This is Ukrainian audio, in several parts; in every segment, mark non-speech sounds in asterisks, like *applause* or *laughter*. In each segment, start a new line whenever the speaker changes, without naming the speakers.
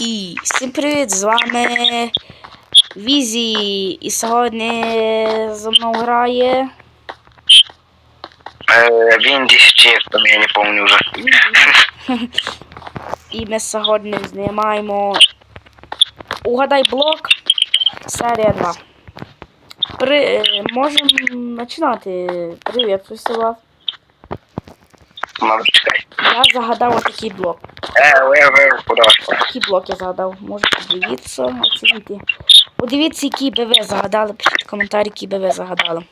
І всім привіт! З вами Візі. І сьогодні зі мною грає
Э, Винди чи я не уже.
Візі. І ми сьогодні знімаємо Угадай блок серія 2. При... е, Можемо починати. Привіт, вас.
Мам, чекай.
Я загадав отакий блок.
Э, ве, ве, куда?
Який блок я загадав? Можете подивитися, оцінити. Подивіться, який би ви загадали, пишіть коментарі, який би ви загадали.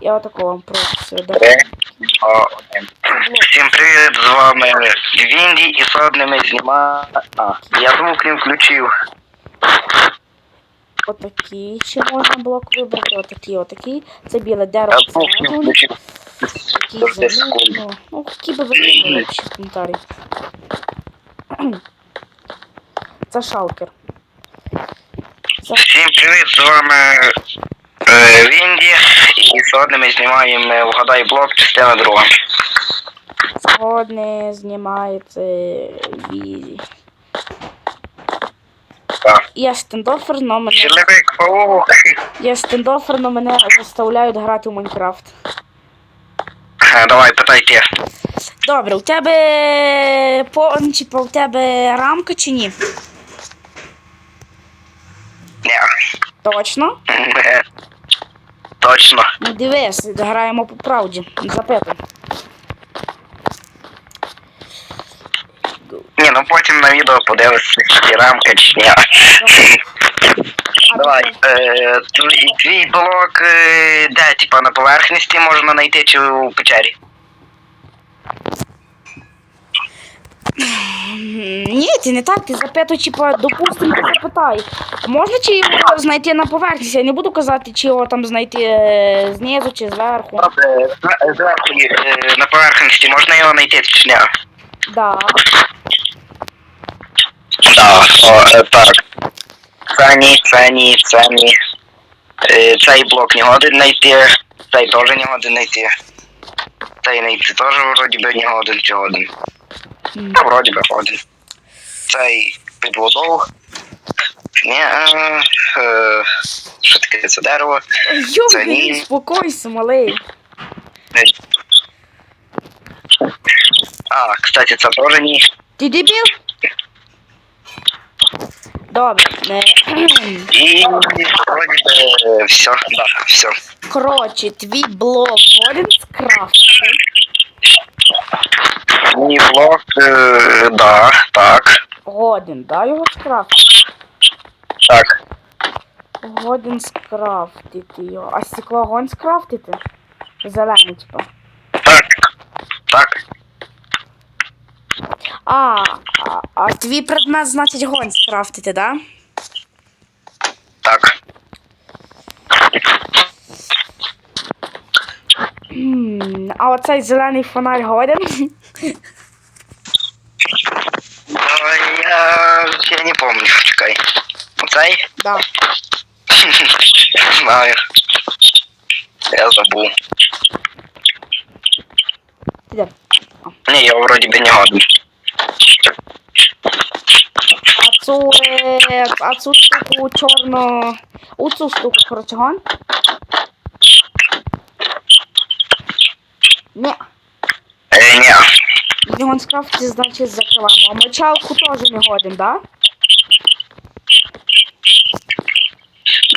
Я отако вам просто дам.
Три, два, один. Всім привіт, з вами Вінді і сьогодні ми знімаємо... А, я звук не включив.
Отакий ще можна блок вибрати, отакий, отакий. Це біле
Я
дерево.
звук не включив.
Такий зелений. Ну, які би ви вибрали, пишіть в. Це шалкер. Це
Всім привіт, з вами е, Вінді і сьогодні ми знімаємо е, Вгадай блок, частина друга.
сьогодні знімається візі.
Так.
Я стендофер, но мене
Чоловік паук.
Я стендофер, но мене заставляють грати в Майнкрафт.
Е, Давай, питайте.
Добре, у тебе по типу, у тебе рамка чи ні?
Ні.
Точно?
Е, Точно.
Ну дивись, граємо по правді. Запитуй.
Ні, ну потім на відео подивишся, чи рамка чи ні. *laughs*
А
Давай, е, твій, твій блок е, де, типа на поверхності можна знайти чи у печері?
Ні, ти не так, ти запитуй, типа, допустимо, ти запитай. Можна чи його знайти на поверхні? Я не буду казати, чи його там знайти е, знизу чи зверху.
Добре, з- зверху е, на поверхності можна його знайти чи ні?
Да.
Да, о, е, так. Це ні, це ні, це ні. Е, Цей блок не годен знайти, цей теж не годен знайти. Цей знайти теж вроді би не годен чи годен. Та вроді би годен. Цей під водою. Ні, е, е, що таке це дерево? Це
Йой,
ні.
успокойся, малий.
А, кстати, це теж ні.
Ти дебіл? Добре. е,
І вроді би все, да, все.
Коротше, твій блок годен скрафтити.
Мій блок, е, да, так,
Годен, да, його скрафтити?
так.
Годен скрафтити його. А стекло гон скрафтити? Зелене, типа.
Так. Так.
А, а, а твій предмет, значить, гон скрафтити, да?
Так.
М, А оцей зелений фонарь годен?
Я, я не помню, чекай. Оцей?
Да. *laughs*
Знаю. Я забув.
Де?
Ні, я вроді би не годен.
А цю, е, а цю штуку чорно. У цю штуку, коротше, гон? Ні.
Е, ні.
Скрафтити, значить, закриваємо. А мочалку теж не годен, да?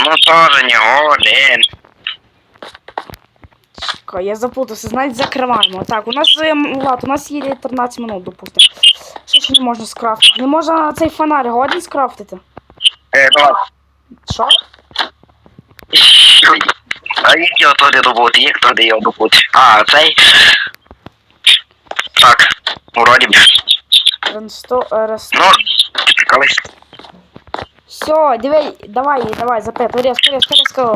Ну, теж не годен.
Чекай, Я заплутався, значить закриваємо. Так, у нас е, м, Влад, у нас є 13 минут, допустимо. Що ще не можна скрафтити? Не можна цей фонарь годен скрафтити?
Е, давай.
Що?
А як його туди добути? Як туди його добути? А, цей? Так, вроді б.
Ресто, е, рес...
Ну, колись.
Все, диви, давай, давай, запет, резко, резко, резко.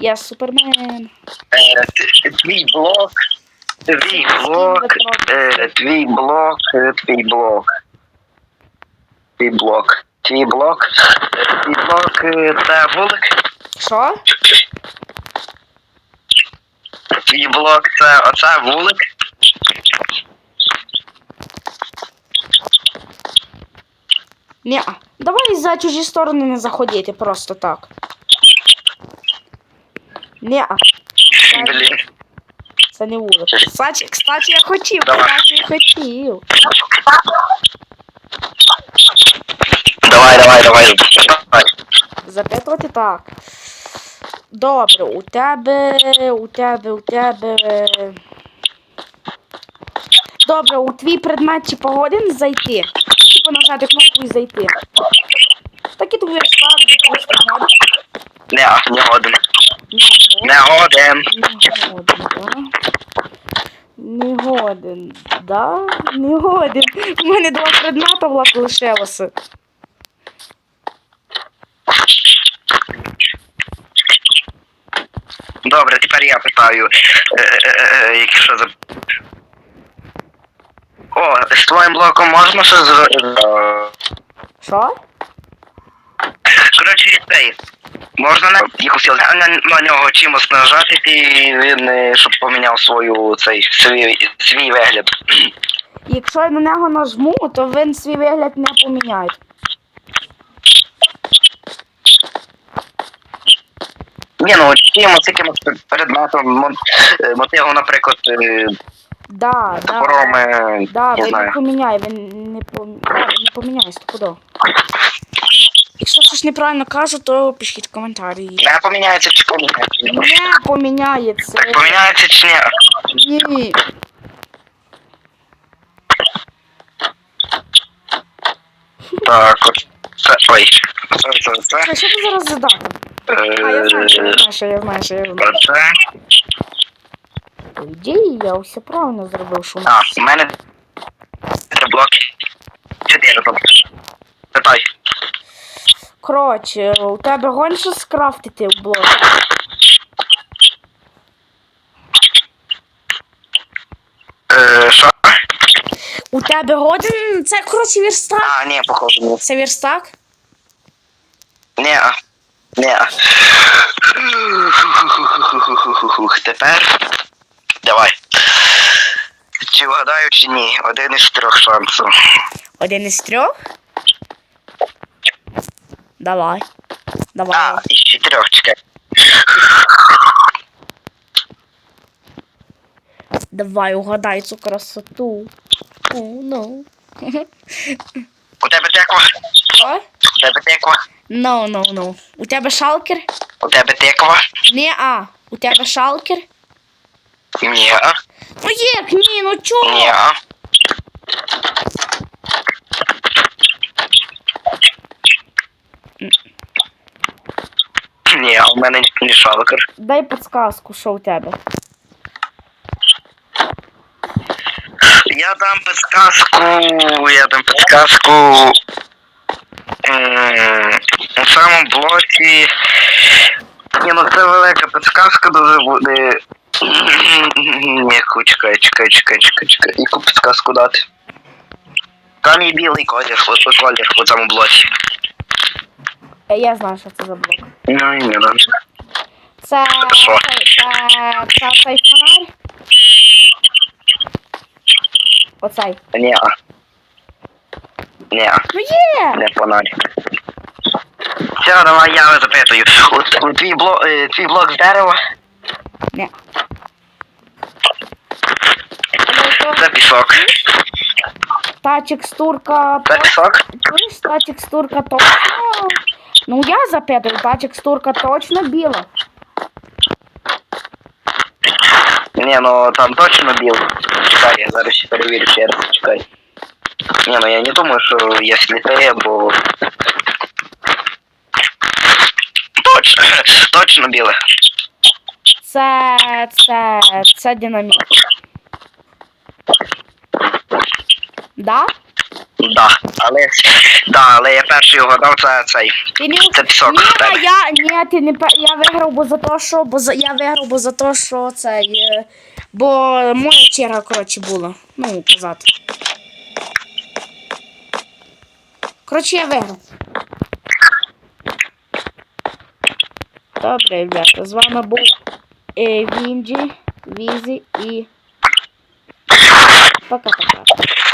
Я супермен.
Е, т- твій блок. Твій блок. Е, твій блок. е, Твій блок. Твій блок. Твій блок. Е, Твій блок е, це вулик.
Що?
Твій блок це оце вулик.
Ні. Давай за чужі сторони не заходити просто так. Ні.
Блін.
Це не вулиця. Кстати, кстати, я хотів, кстати, я хотів.
Давай, давай, давай. Давай.
Запитувати так. Добре, у тебе, у тебе, у тебе. Добре, у твій предмет чи погодин зайти. Типу нажати кнопку і зайти. Так і тобі став, просто гадиш.
Не, не годен. Не годен.
Не годен? Не годен, да? Не годен. У мене два предмета влад лишилося.
Добре, тепер я питаю, е, е, е, якщо за. О, з твоїм блоком можна щось зробити?
Що?
Коротше, цей. Можна на якусь на, на нього чимось нажати, і він е, щоб поміняв свою цей свій, свій вигляд.
Якщо я на нього нажму, то він свій вигляд не поміняє.
Ні, ну чимось якимось предметом, е, мотивом, наприклад, е,
Да, да.
топором, е,
Да,
не
він не
знаю.
поміняє, він не, пом... не поміняє стопудово. Якщо щось неправильно кажу, то пишіть в коментарі.
Не поміняється чи поміняється?
Не поміняється.
Так поміняється чи ні?
Ні.
Так, от це. Ой, це, це, це.
Що ти зараз задав? А, я знаю, що я знаю, що я знаю, що я знаю.
Оце.
По ідеї, я все правильно зробив, що
А, у мене три блоки. Чотири тобто. Питай.
Коротше, у тебе гонше скрафтити в блок.
Е, що?
У тебе годин. Це коротше верстак.
А, ні, походу, ні.
Це верстак?
Ні. Ні. Тепер. Давай. Чи вгадаю, чи ні? Один із трьох шансів.
Один із трьох? Давай. Давай.
А, із чотирьох, чекай.
Давай, угадай цю красоту. О, ну.
У тебе теква?
Що?
У тебе теква?
No, no, no. У тебе шалкер?
У тебе теква?
Не, а. У тебе шалкер?
Ні.
Ну як ні, ну чого?
Ні. Ні, у мене не шалкер.
Дай підсказку, що у тебе.
Я дам підсказку, я дам підсказку. У самому блоці. Ні, ну це велика підсказка дуже буде. Ні, чекай, чекай, чекай, чекай, чекай. Яку підсказку дати? Там є білий колір, от колір у цьому блоці.
Е, Я знаю, що це за блок.
Ну, і не дам.
Це.
Що?
Це, це, це цей фонарь. Оцей.
Ні. Ні,
Ну є!
не фонарь. Все, давай я запитую. Твій, блок, е, твій блок з дерева
Не.
це пісок.
Та текстурка.
Це пісок?
Чуєш, та текстурка точно. Ну я запитую, та текстурка точно біла.
Ні, ну там точно білий. Чекай, я зараз ще перевірю ще раз, чекай. Ні, ну я не думаю, що я сліпий, бо... Точно, точно біле.
Це. це. це динаміт. Да?
Да, але, да, але я перший угадав, це цей.
Ти не...
Це пісок
Ні,
в тебе.
я, ні, ти не я виграв, бо за те, що, бо за, я виграв, бо за те, що це, є, бо моя черга, коротше, була, ну, казати. Коротше, я виграв. Добре, ребята, з вами був е, Вінджі, Візі і... Пока-пока.